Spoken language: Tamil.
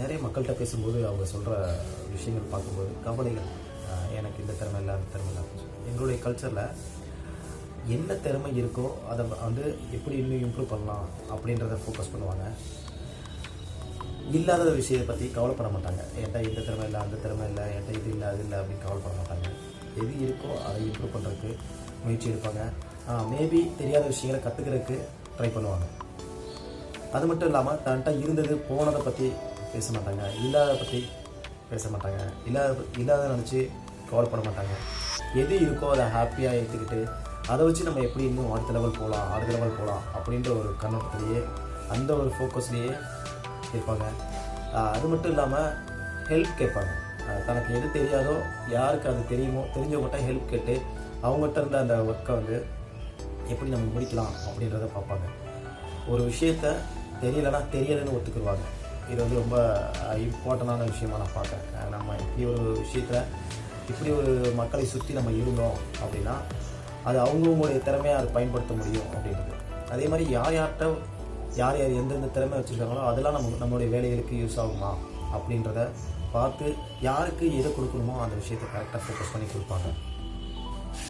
நிறைய மக்கள்கிட்ட பேசும்போது அவங்க சொல்கிற விஷயங்கள் பார்க்கும்போது கவலைகள் எனக்கு இந்த திறமை இல்லை அந்த திறமை இல்லை எங்களுடைய கல்ச்சரில் என்ன திறமை இருக்கோ அதை வந்து எப்படி இன்னும் இம்ப்ரூவ் பண்ணலாம் அப்படின்றத ஃபோக்கஸ் பண்ணுவாங்க. இல்லாத விஷயத்தை பற்றி கவலைப்பட மாட்டாங்க. என்கிட்ட இந்த திறமை இல்லை அந்த திறமை இல்லை என்கிட்ட இது இல்லை அது இல்லை அப்படின்னு கவலைப்பட மாட்டாங்க. எது இருக்கோ அதை இம்ப்ரூவ் பண்ணுறதுக்கு முயற்சி எடுப்பாங்க. மேபி தெரியாத விஷயங்களை கற்றுக்கிறதுக்கு ட்ரை பண்ணுவாங்க. அது மட்டும் இல்லாமல் தன்ட்ட இருந்தது போனதை பற்றி பேச மாட்டாங்க இல்லாத பற்றி பேச மாட்டாங்க இல்லாத இல்லாத நினச்சி கவலைப்பட மாட்டாங்க. எது இருக்கோ அதை ஹாப்பியாக ஏற்றுக்கிட்டு அதை வச்சு நம்ம எப்படி இன்னும் அடுத்த லெவல் போகலாம் அடுத்த லெவல் போகலாம் அப்படின்ற ஒரு கண்ணோட்டத்திலேயே அந்த ஒரு ஃபோக்கஸ்லேயே இருப்பாங்க அது மட்டும் இல்லாமல் ஹெல்ப் கேட்பாங்க. தனக்கு எது தெரியாதோ யாருக்கு அது தெரியுமோ தெரிஞ்சவங்ககிட்ட ஹெல்ப் கேட்டு அவங்ககிட்ட இருந்த அந்த ஒர்க்கை வந்து எப்படி நம்ம முடிக்கலாம் அப்படின்றத பார்ப்பாங்க. ஒரு விஷயத்த தெரியலைன்னா தெரியலைன்னு ஒத்துக்குருவாங்க. இது வந்து ரொம்ப இம்பார்ட்டண்டான விஷயமா நான் பார்க்குறேன். நம்ம இப்படி ஒரு விஷயத்தில் இப்படி ஒரு மக்களை சுற்றி நம்ம இருந்தோம் அப்படின்னா அது அவங்கவுங்களுடைய திறமையை அதை பயன்படுத்த முடியும் அப்படின்றது. அதே மாதிரி யார் யார்கிட்ட யார் யார் எந்தெந்த திறமை வச்சுருக்காங்களோ அதெல்லாம் நம்ம நம்மளுடைய வேலைகளுக்கு யூஸ் ஆகுமா அப்படின்றத பார்த்து யாருக்கு எதை கொடுக்கணுமோ அந்த விஷயத்தை கரெக்டாக ஃபோக்கஸ் பண்ணி கொடுப்பாங்க.